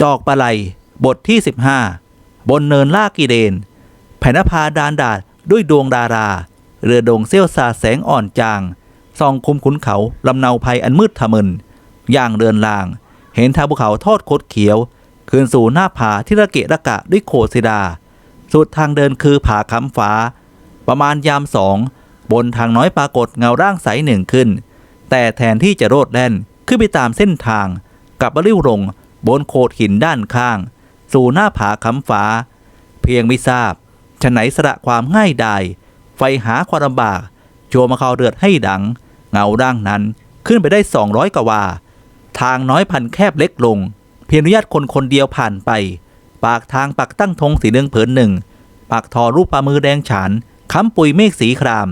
จอกปลาไหลบทที่ 15 บนเนินลากีเดน แผ่นภาดานดาดด้วยดวงดารา เรือดงเซี่ยวสาแสงอ่อนจางส่องคุมขุนเขาลำเนาภัยอันมืดทะมึน ย่างเดินลาง เห็นทางภูเขาทอดคดเขียว คืนสู่หน้าผาที่ระเกะระกะด้วยโคศิดา สุดทางเดินคือผาค้ำฟ้า ประมาณยามสอง บนทางน้อยปรากฏเงาร่างใสหนึ่งขึ้น แต่แทนที่จะโรดแล่นขึ้นไปตามเส้นทางกลับมาริ้วลง บนโขดหินด้านข้าง สู่หน้าผาค้ำฟ้า เพียงไม่ทราบฉไหนสระความง่ายดายไฟหาความลำบากโจวมาเขาเดือดให้ดัง เงาร่างนั้นขึ้นไปได้200กว่า ทางน้อยพันแคบเล็กลง เพียงอนุญาตคนคนเดียวผ่านไป ปากทางปักตั้งธงสีเหลืองเผินหนึ่งปากทอรูปปลามือแดงฉานค้ำปุยเมฆสีคราม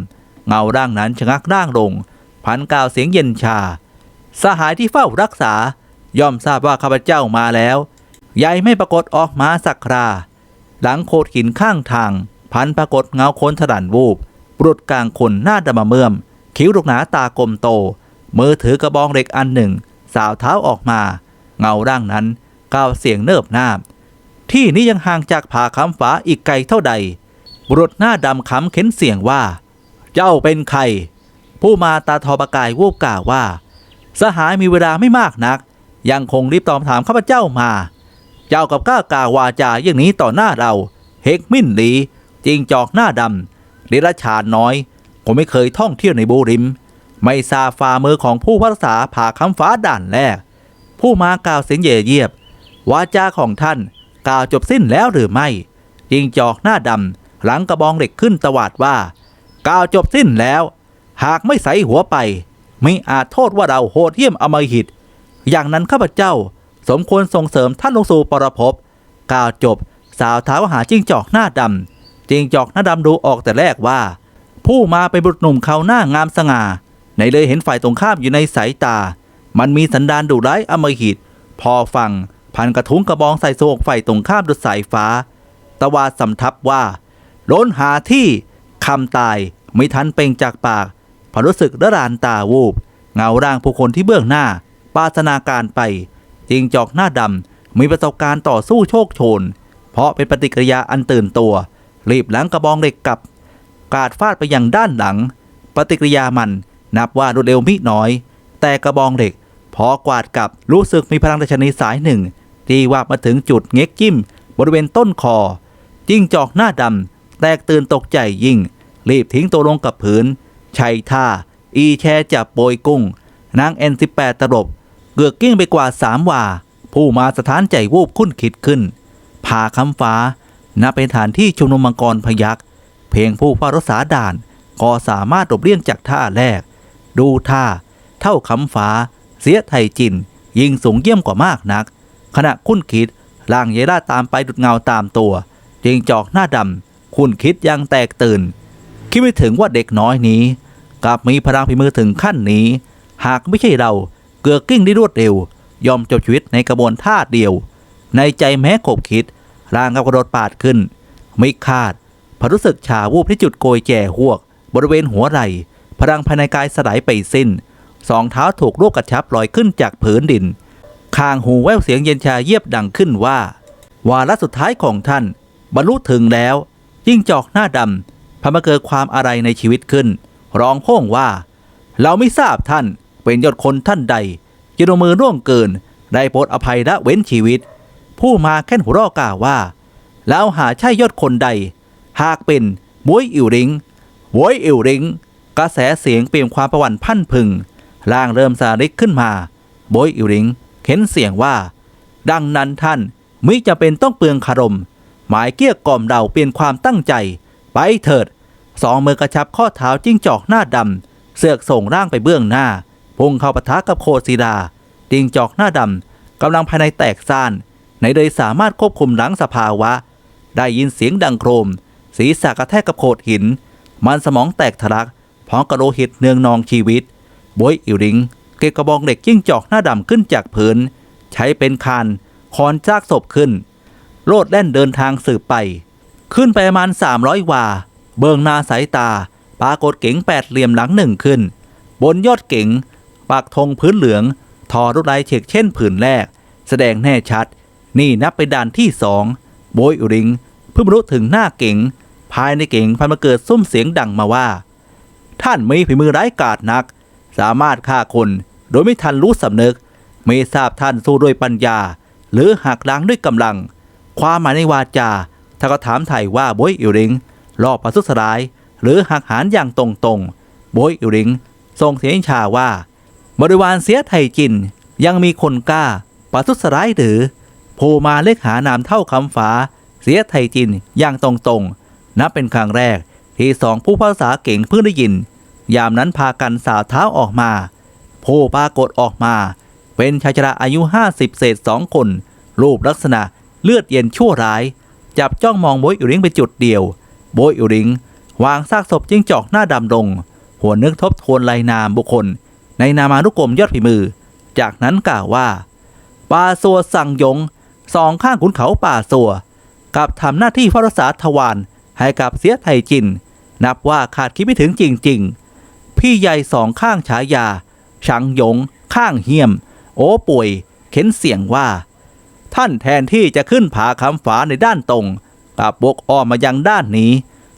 เงาร่างนั้นชะงักร่างลง พันกาวเสียงเย็นชา สหายที่เฝ้ารักษา ย่อมทราบว่าข้าพเจ้ามาแล้วยายไม่ปรากฏออกมาสักครา หลังโคดหินข้างทาง พันปรากฏเงาโคนถดันวูบบุรุษกลางคนหน้าดำมเมื่อม คิ้วดกหนาตากลมโต มือถือกระบองเหล็กอันหนึ่ง สาวเท้าออกมา เงาร่างนั้นก้าวเสียงเนิบนาบ ที่นี้ยังห่างจากผาคำฝาอีกไกลเท่าใดบุรุษหน้าดำขำเข็นเสียงว่า เจ้าเป็นใคร ผู้มาตาทอประกายวูบกล่าวว่า สหายมีเวลาไม่มากนัก ยังคงรีบตอบถามข้าพเจ้ามา เจ้ากับก้ากล่าววาจาอย่างนี้ต่อหน้าเราเฮกมินลีจิงจอกหน้าดำเดรัจฉานน้อย ผมไม่เคยท่องเที่ยวในบูริม ไม่ทราบฝ่ามือของผู้พักษาผ่าคำฟ้าด่านแรก ผู้มากล่าวเสียงเย่เยียบ วาจาของท่านกล่าวจบสิ้นแล้วหรือไม่ จิงจอกหน้าดำหลังกระบองเหล็กขึ้นตวาดว่ากล่าวจบสิ้นแล้ว หากไม่ใส่หัวไป ไม่อาจโทษว่าเราโหดเยี่ยมอมหิต อย่างนั้นข้าพเจ้า สมควรส่งเสริมท่านลงสู่ปรภพกล่าวจบ สาวท้าวหาจิ้งจอกหน้าดำจิ้งจอกหน้าดำดูออกแต่แรกว่า ผู้มาเป็นบุตรหนุ่มเขาหน้างามสง่า ในเลยเห็นฝ่ายตรงข้ามอยู่ในสายตา มันมีสันดานดุร้ายอมหิต พอฟัง พันกระทุ้งกระบองใส่โซกฝ่ายตรงข้ามดุจสายฟ้าตวาสำทับว่า ล้นหาที่คำตายไม่ทันเป่งจากปากพอรู้สึกระรานตาวูบ เงาร่างผู้คนที่เบื้องหน้า ปาสนาการไปจิงจอกหน้าดำมีประสบการณ์ต่อสู้โชคโชน เพราะเป็นปฏิกิริยาอันตื่นตัว รีบหลังกระบองเหล็กกลับ กาดฟาดไปยังด้านหลัง ปฏิกิริยามันนับว่ารวดเร็วมิน้อย แต่กระบองเหล็ก พอกวาดกลับรู้สึกมีพลังดัชนีสายหนึ่ง ที่ว่ามาถึงจุดเง็กจิ้ม บริเวณต้นคอ จิ้งจอกหน้าดำแตกตื่นตกใจยิ่ง รีบทิ้งตัวลงกับพื้นชัยท่า อีแชจับโปยกุ้ง นางเอ็นสิบแปดตลบ เกือกกิ้งไปกว่าสามว่า ผู้มาสถานใจวูบคุ้นคิดขึ้นผาคำฟ้านับเป็นฐานที่ชุมนุมมังกรพยักเพียงผู้เฝ้ารักษาด่านก็สามารถหลบเลี่ยงจากท่าแรก ดูท่า เท่าคำฟ้า เสียไทยจิน ยิงสูงเยี่ยมกว่ามากนัก ขณะคุ้นคิดล่างเยล่าตามไปดุดเงาตามตัวจิงจอกหน้าดำคุ้นคิดยังแตกตื่น คิดไม่ถึงว่าเด็กน้อยนี้กลับมีพลังพิมือถึงขั้นนี้ หากไม่ใช่เรา เกือกกิ้งได้รวดเร็ว ยอมจบชีวิตในกระบวนท่าเดียว ในใจแม้ขบคิด ร่างกับกระโดดปาดขึ้น ไม่คาดพรู้สึกชาวูบที่จุดโกยแจ่หวก บริเวณหัวไหล่พลังภายในกายสลายไปสิ้น สองเท้าถูกลูกกระชับลอยขึ้นจากผืนดินคางหูแววเสียงเย็นชาเยียบดังขึ้นว่า วาระสุดท้ายของท่าน บรรลุถึงแล้ว ยิ่งจอกหน้าดำพามาเกิดความอะไรในชีวิตขึ้น ร้องโพ่งว่า เราไม่ทราบท่าน เป็นยอดคนท่านใดจะลงมือร่วงเกิน ได้โปรดอภัยละเว้นชีวิต ผู้มาแค่นหัวรอกล่าวว่า แล้วหาใช่ยอดคนใด หากเป็นบวยอิวริงบวยอิวริงกระแสเสียงเปลี่ยนความประวันพันพึงล่างเริ่มสาริกขึ้นมาบวยอิวริงเข็นเสียงว่า ดังนั้นท่านมิจะเป็นต้องเปลืองคารม หมายเกี้ยกล่อมเราเปลี่ยนความตั้งใจ ไปเถิด สองมือกระชับข้อเท้าจิ้งจอกหน้าดำเสือกส่งร่างไปเบื้องหน้า พุ่งเข้าปะทะกับโคซีดาจิ้งจอกหน้าดำกำลังภายในแตกซ่าน ในเลยสามารถควบคุมหลังสภาวะ ได้ยินเสียงดังโครม ศีรษะกระแทกกับโขดหิน มันสมองแตกทะลักพร้อมกระโลหิตเนืองนองชีวิตบวยอิริง เก็บกระบองเหล็กจิ้งจอกหน้าดำขึ้นจากผืนใช้เป็นคานคอนซากศพขึ้น โลดแล่นเดินทางสืบไป ขึ้นไปประมาณ 300 วา เบิงหนาสายตา ปรากฏเก๋งแปดเหลี่ยมหลังหนึ่งขึ้น บนยอดเก๋ง ปักธงพื้นเหลือง ทอรุดลเฉกเช่นผืนแรก แสดงแน่ชัด นี่นับเป็นด่านที่สองโบยอุริงเพิ่งรรลุถึงหน้าเก๋งภายในเก๋งพันมาเกิดซุ้มเสียงดังมาว่า ท่านมีฝีมือร้ายกาจนัก สามารถฆ่าคนโดยไม่ทันรู้สำนึกไม่ทราบท่านสู้ด้วยปัญญา หรือหักล้างด้วยกำลัง ความหมายในวาจาถ้าก็ถามไถ่ว่าโบยอิริงรอบประทุษร้าย หรือหักหานอย่างตรงๆโบยอิริงทรงเสียงชาว่า บริวารเสียไทยจิน ยังมีคนกล้าประทุษร้ายหรือโผมาเลขหานามเท่าคำฝาเสียไทยจินอย่างตรงๆ นับเป็นครั้งแรก ที่สองผู้ภาษาเก่งเพิ่งได้ยิน ยามนั้นพากันสาวเท้าออกมาโผปรากฏออกมา เป็นชายชราอายุห้าสิบเศษสองคน รูปลักษณะเลือดเย็นชั่วร้าย จับจ้องมองโบยอุริงไปจุดเดียว โบยอุริงวางซากศพจิ้งจอกหน้าดำลง หัวนึกทบทวนลายนามบุคคล ในนามานุกรมยอดฝีมือ จากนั้นกล่าวว่า ป่าสัวสั่งยงสองข้างขุนเขาป่าสัวกับทำหน้าที่เฝ้ารักษาทวารให้กับเสียไทยจิน นับว่าขาดคิดไม่ถึงจริง ๆ พี่ใหญ่สองข้างฉายาชังยง ข้างเหียม โอ้ป่วย เข็นเสียงว่า ท่านแทนที่จะขึ้นผาคำฝาในด้านตรงกลับบกอ้อมมายังด้านนี้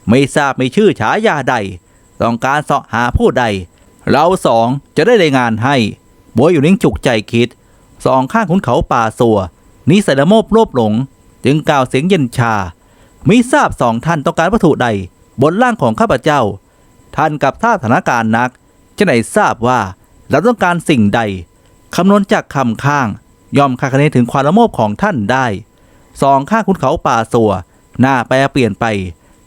ไม่ทราบมีชื่อฉายาใด ต้องการเสาะหาผู้ใด เราสองจะได้รายงานให้บวยอยู่นิ่งจุกใจคิด สองข้างขุนเขาป่าสัวนิสัยละโมบโลภหลง จึงกล่าวเสียงเย็นชา มิทราบสองท่านต้องการวัตถุใด บนร่างของข้าพเจ้า ท่านกับท่าสถานการณ์นัก จะไหนทราบว่าเราต้องการสิ่งใดคำนวณจากคำข้าง ยอมคาดคะเนถึงความละโมบของท่านได้สองข้างขุนเขาป่าสัวหน้าแปรเปลี่ยนไป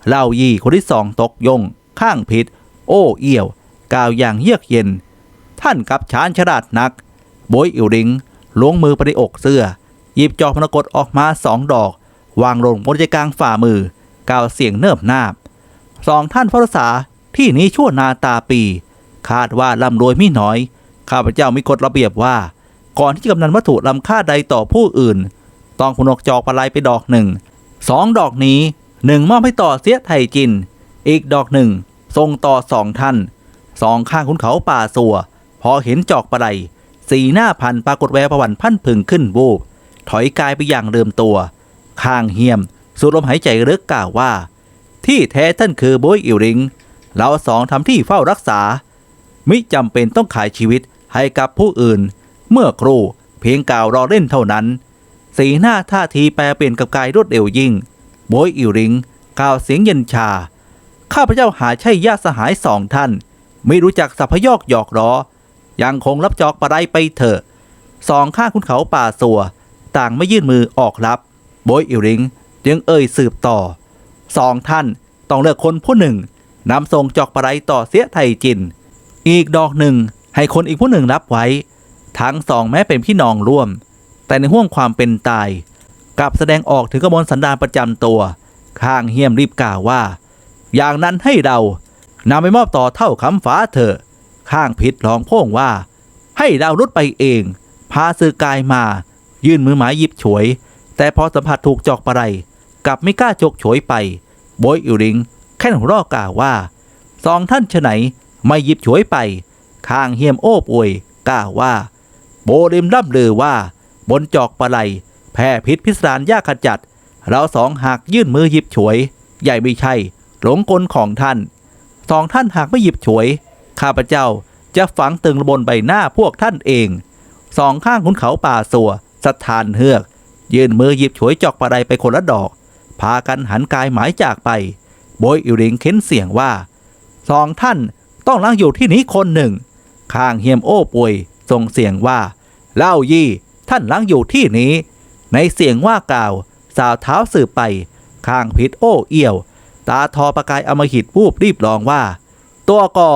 เล่ายี่คนที่สองตกยง ข้างผิดโอ้เอี่ยว กล่าวอย่างเยือกเย็น ท่านกับชานฉลาดนักโบยอิวริงล้วงมือไปในอกเสื้อ หยิบจอกมรกตออกมาสองดอก วางลงบนใจกลางฝ่ามือกล่าวเสียงเนิบนาบสองท่านพระษาที่นี้ชั่วนาตาปี คาดว่าร่ำรวยไม่น้อย ข้าพเจ้ามีกฎระเบียบว่า ก่อนที่จะกำนันวัตถุลำค่าใดต่อผู้อื่น ต้องพนกจอกปลายไปดอกหนึ่งสองดอกนี้หนึ่งมอบให้ต่อเสียไทยจิน อีกดอกหนึ่งส่งต่อสองท่าน สองข้างขุนเขาป่าสัว พอเห็นจอกปลายสีหน้าพันปรากฏแววประวันพันพึงขึ้นวูบถอยกายไปอย่างเดิมตัว ข้างเฮียมสูดลมหายใจเลึกกล่าวว่า ที่แท้ท่านคือโบยอิวริง เราสองทำที่เฝ้ารักษา มิจำเป็นต้องขายชีวิตให้กับผู้อื่น เมื่อครูเพียงกล่าวรอเล่นเท่านั้น สีหน้าท่าทีแปรเปลี่ยนกับกายรวดเร็วยิ่งโบยอิวริงกล่าวเสียงเย็นชา ข้าพเจ้าหาใช่ญาติสหายสองท่าน ไม่รู้จักสัพพยอกหยอกล้อยังคงรับจอกปะไรไปเถอะสองข้างคุณเขาป่าสัว ต่างไม่ยื่นมือออกรับโบยอิริงจึงเอ่ยสืบต่อสองท่านต้องเลือกคนผู้หนึ่งนำส่งจอกปะไรต่อเสียไทยจิน อีกดอกหนึ่งให้คนอีกผู้หนึ่งรับไว้ ทั้งสองแม้เป็นพี่น้องร่วม แต่ในห่วงความเป็นตายกลับแสดงออกถึงกระมวลสันดานประจำตัว ข้างเฮียมรีบกล่าวว่า อย่างนั้นให้เรา นำไปมอบต่อเท่าคำฟ้าเถอะข้างพิษร้องโพ่งว่า ให้เรารุดไปเอง พาสื่อกายมา ยื่นมือหมายหยิบฉวย แต่พอสัมผัสถูกจอกปะไรกลับไม่กล้าจกฉวยไปโบยอิริง แค่นหัวเรอกล่าวว่าสองท่านฉไหนไม่หยิบฉวยไป ข้างเฮียมโอ้ป่วยกล่าวว่า โบริมร่ำเลือว่า บนจอกปะไรแพ้พิษพิสดารยากขจัด เราสองหากยื่นมือหยิบฉวย ใหญ่ไม่ใช่ หลงกลของท่าน สองท่านหากไม่หยิบฉวย ข้าพเจ้าจะฝังตึงบนใบหน้าพวกท่านเอง สองข้างขุนเขาป่าสัวสถานเฮือก ยื่นมือหยิบฉวยจอกปะไรไปคนละดอก พากันหันกายหมายจากไปโบยอิริงเค้นเสียงว่าสองท่านต้องล้างอยู่ที่นี้คนหนึ่ง ข้างเฮียมโอ้ป่วยส่งเสียงว่า เล่ายี่ท่านล้างอยู่ที่นี้ ในเสียงว่ากล่าว สาวเท้าสืบไป ข้างพิษโอ้เอี่ยว ตาทอประกายอมหิตวูบรีบร้องว่า ตัวกอ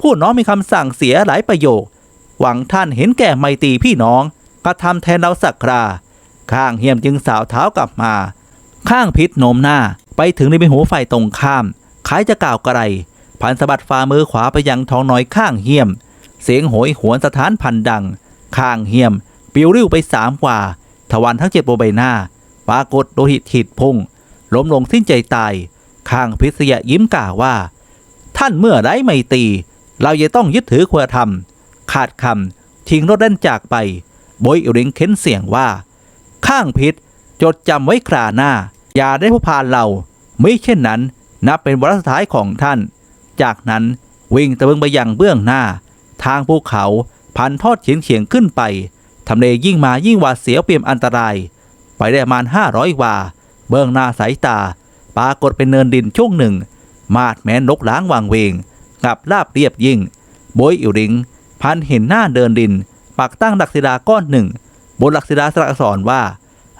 ผู้น้องมีคำสั่งเสียหลายประโยค หวังท่านเห็นแก่ไมตรีพี่น้องกระทำแทนเราสักครา ข้างเฮียมจึงสาวเท้ากลับมา ข้างพิษโนมหน้าไปถึงในใบหูไฟตรงข้ามคล้ายจะกล่าวกระไรพันสะบัดฝ่ามือขวาไปยังท้องน้อยข้างเฮียม เสียงโหยหวนสถานพันดัง ข้างเฮียม ปิวริ้วไปสามกว่าทวันทั้งเจ็ดบนใบหน้าปรากฏโลหิตฉีดพุ่งล้มลงสิ้นใจตาย ข้างพิษยะยิ้มกล่าวว่า ท่านเมื่อไรไม่ตี เราจะต้องยึดถือคุณธรรม ขาดคำทิ้งรถเล่นจากไปโบยอิริงเค้นเสียงว่า ข้างพิษจดจำไว้คราหน้า อย่าได้ผู้พานเรา ไม่เช่นนั้น นับเป็นวาระสุดท้ายของท่าน จากนั้นวิ่งตะเบิงไปยังเบื้องหน้า ทางภูเขาพันทอดเฉียงเฉียงขึ้นไปทำเลยิ่งมายิ่งหวาดเสียวเปี่ยมอันตราย ไปได้ประมาณห้าร้อยวา เบื้องหน้าสายตา ปรากฏเป็นเนินดินช่วงหนึ่ง มาดแม้นนกล้างวางเวง กับลาบเรียบยิ่งโบยอิวริง พันเห็นหน้าเดินดิน ปักตั้งหลักศิลาก้อนหนึ่ง บนหลักศิลาสลักอักษรว่า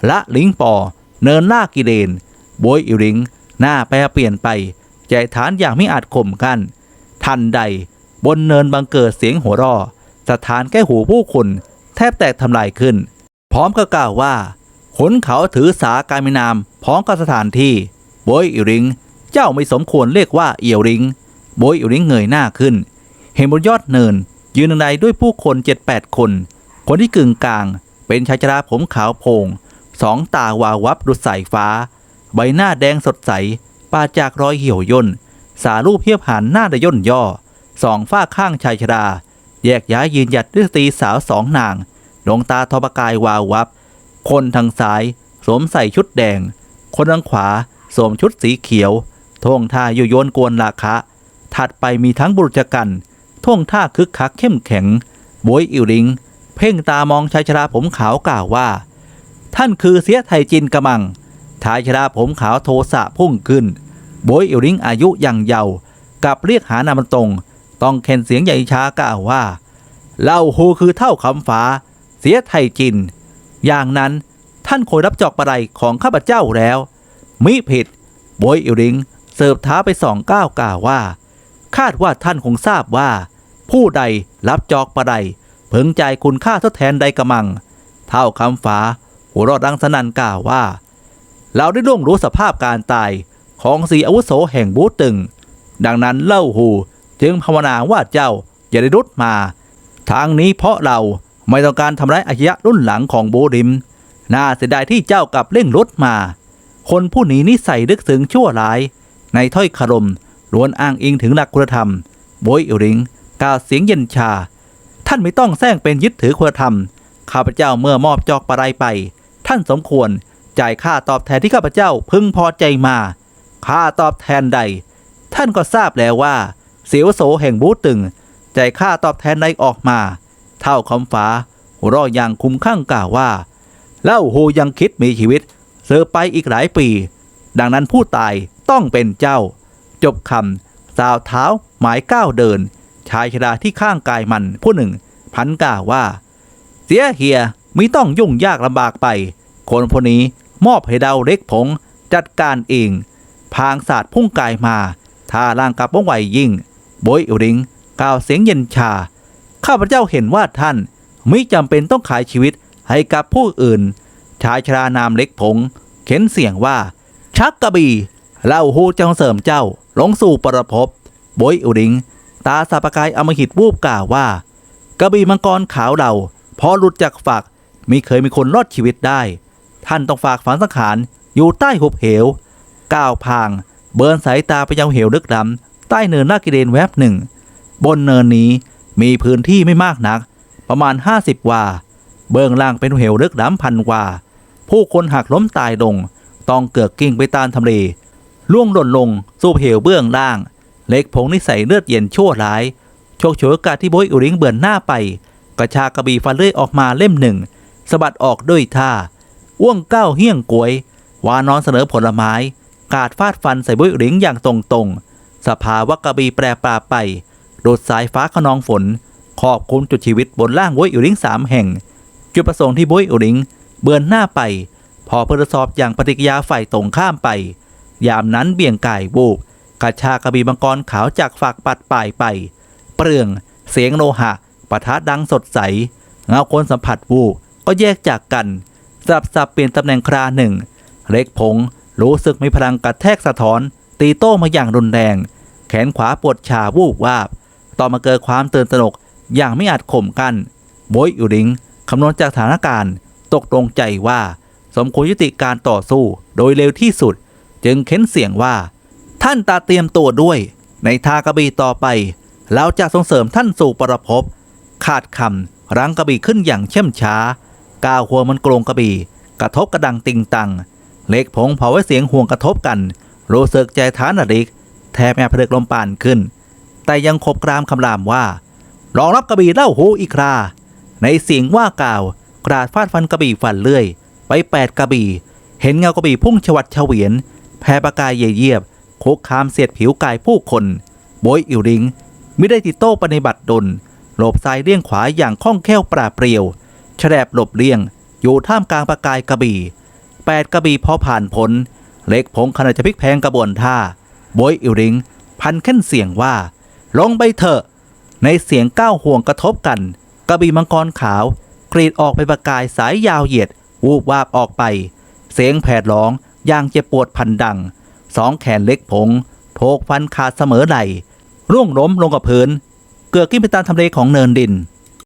ละลิงปอ เนินล่ากิเลนโบยอิวริง หน้าแปรเปลี่ยนไป ใจฐานอย่างไม่อาจข่มกัน ทันใด บนเนินบังเกิดเสียงหัวร่อสถานแก้หูผู้คนแทบแตกทำลายขึ้น พร้อมกับกล่าวว่าขนเขาถือสาการมินามพร้อมกับสถานที่ โบยอิวริง เจ้าไม่สมควรเรียกว่าเอียวริง โบยอิวริงเงยหน้าขึ้น เห็นบนยอดเนิน ยืนใดด้วยผู้คนเจ็ดแปดคน คนที่กึ่งกลาง เป็นชายชราผมขาวโพงสองตาวาววับดุจสายฟ้า ใบหน้าแดงสดใส ปาจากรอยเหี่ยวย่น สารูปเพียบหันหน้าดย่นย่อ สองฝ้าข้างชายชรา แยกย้ายยืนหยัดด้วยสตรีสาวสองนาง ดวงตาทอปกายวาววับ คนทางซ้าย สวมใส่ชุดแดง คนทางขวา สวมชุดสีเขียวท่วงท่ายุยนกวนราคะ ถัดไปมีทั้งบุรุษกันท่วงท่าคึกคักเข้มแข็งบวยอิวริง เพ่งตามองชายชราผมขาวกล่าวว่า ท่านคือเสียไทยจินกระมังชายชราผมขาวโทสะพุ่งขึ้นบวยอิวริงอายุยังเยาว์กับเรียกหานามตรงต้องเข็นเสียงใหญ่ช้ากล่าวว่าเล่าฮูคือเท่าคำฟ้า เสียไทยจิน อย่างนั้นท่านคอยรับจอกประไรของข้าพเจ้าแล้ว มิผิดบวยอิริง เสิร์ฟท้าไปสองก้าวกล่าวว่า คาดว่าท่านคงทราบว่า ผู้ใดรับจอกประไรเพึงใจายคุณค่าทดแทนใดกระมัง เท่าคำฟ้าหัวรอดดังสนันกล่าวว่า เราได้ล่วงรู้สภาพการตายของสีอาวุโสแห่งบูตึง ดังนั้นเล่าหูจึงภาวนาว่าเจ้าอย่าได้รุดมา ทางนี้เพราะเราไม่ต้องการทำร้ายอาชญะรุ่นหลังของโบริม น่าเสียดายที่เจ้ากลับเร่งรถมา คนผู้หนีนิสัยลึกซึ้งชั่วร้าย ในถ้อยคารมล้วนอ้างอิงถึงหลักคุณธรรมโบยอริงกล่าวเสียงเย็นชา ท่านไม่ต้องแซงเป็นยึดถือคุณธรรม ข้าพเจ้าเมื่อมอบจอกปะไรไป ท่านสมควรจ่ายค่าตอบแทนที่ข้าพเจ้าพึงพอใจมา ค่าตอบแทนใด ท่านก็ทราบแล้วว่า เสียวโสแห่งบูตึงจ่ายค่าตอบแทนใดออกมา เท่าคำฟ้าหัวเรออย่างคุ้มข้างกล่าวว่า เล่าหูยังคิดมีชีวิต สือไปอีกหลายปี ดังนั้นผู้ตายต้องเป็นเจ้า จบคำสาวเท้าหมายก้าวเดิน ชายชราที่ข้างกายมันผู้หนึ่ง พันกล่าวว่า เสียเฮียไม่ต้องยุ่งยากลำบากไป คนพวกนี้มอบให้ดาวเล็กผง จัดการเอง พางศาสตร์พุ่งกายมาท่าร่างกับว่องไวยิ่งโบยอิริงกล่าวเสียงเย็นชา ข้าพเจ้าเห็นว่าท่าน ไม่จำเป็นต้องขายชีวิตให้กับผู้อื่น ชายชรานามเล็กผง เข็นเสียงว่า ชักกระบี่เล่าฮูจงเสริมเจ้า ลงสู่ปรภพโบยอุริง ตาสาปกายอมหิตวูบกล่าวว่า กระบี่มังกรขาวเราพอหลุดจากฝักมิเคยมีคนรอดชีวิตได้ ท่านต้องฝากฝังสังขารอยู่ใต้หุบเหวก้าวพาง เบินสายตาไปยังเหวลึกดำใต้เนินนากิเดนแวบหนึ่ง บนเนินนี้มีพื้นที่ไม่มากนัก ประมาณ 50 วา เบื้องล่างเป็นเหวลึกล้ำพันวา ผู้คนหักล้มตายลง ต้องเกือกกิ้งไปตามทำเลล่วงหล่นลง สู่เหวเบื้องล่าง เล็กผงนิสัยเลือดเย็นชั่วร้าย โชคโฉยกาที่โบยอุริงเบือนหน้าไป กระชากระบี่ฟันเลื่อยออกมาเล่มหนึ่งสะบัดออกด้วยท่า อ้วงก้าวเฮี้ยงกวย วานอนเสนอผลไม้ กาดฟาดฟันใส่โบยอุริงอย่างตรงๆสภาวะกระบีแปรปราไป โดดสายฟ้าขนองฝนขอบคุมจุดชีวิตบนล่างโบยอุริงสามแห่ง จุดประสงค์ที่โบยอุริง เบือนหน้าไป พอเพื่อสอบอย่างปฏิกิยาฝ่ายตรงข้ามไป ยามนั้นเบี่ยงกายวูบกระชากระบี่มังกรขาวจากฝักปัดป่ายไป เปลือง เสียงโลหะปะทะดังสดใส เงาคนสัมผัสวูบก็แยกจากกันสับสับเปลี่ยนตำแหน่งคราหนึ่ง เล็กผง รู้สึกมีพลังกระแทกสะท้อน ตีโต้มาอย่างรุนแรง แขนขวาปวดชาวูบวาบ ต่อมาเกิดความตื่นตระหนกอย่างไม่อาจข่มกันโบยอุริงคำนวณจากสถานการณ์ ตกลงใจว่า สมควรยุติการต่อสู้โดยเร็วที่สุด จึงเค้นเสียงว่า ท่านตาเตรียมตัวด้วย ในทากระบี่ต่อไป เราจะส่งเสริมท่านสู่ปรภพขาดคำรั้งกระบี่ขึ้นอย่างเช่มช้าก้าวหัวมันโกรงกระบี่ กระทบกระดังติงตัง เล็กผงเผาไว้เสียงห่วงกระทบกันรู้สึกใจท้านอริก แทบแม่พลึกลมปานขึ้น แต่ยังคบกรามคำรามว่าลองรับกระบี่เล่าหูอีกครา ในเสียงว่ากล่าว กราดฟาดฟันกระบี่ฟันเลื่อย ไปแปดกระบี่ เห็นเงากระบี่พุ่งชวัดเฉวียน แผ่ประกายเยียเยียบคุกคามเสียดผิวกายผู้คนโบยอิวริงไม่ได้ติดโต้ปฏิบัติดนหลบซ้ายเลี่ยงขวาอย่างคล่องแคล่วปราเปรียวแฉลบหลบเลี่ยง อยู่ท่ามกลางประกายกระบี่แปดกระบี่พอผ่านผลเล็กผงขณะจะพลิกแพงกระบวนท่าโบยอิวริง พันขึ้นเสียงว่า ลงไปเถอะ ในเสียงก้าวห่วงกระทบกัน กระบี่มังกรขาว กรีดออกเป็นประกายสายยาวเหยียด วูบวาบออกไป เสียงแผดร้องอย่างเจ็บปวดพันดัง สองแขนเล็กผงโถกฟันขาดเสมอไหลร่วงล้มลงกับพื้น เกือกกิ้งไปตามทำเลของเนินดิน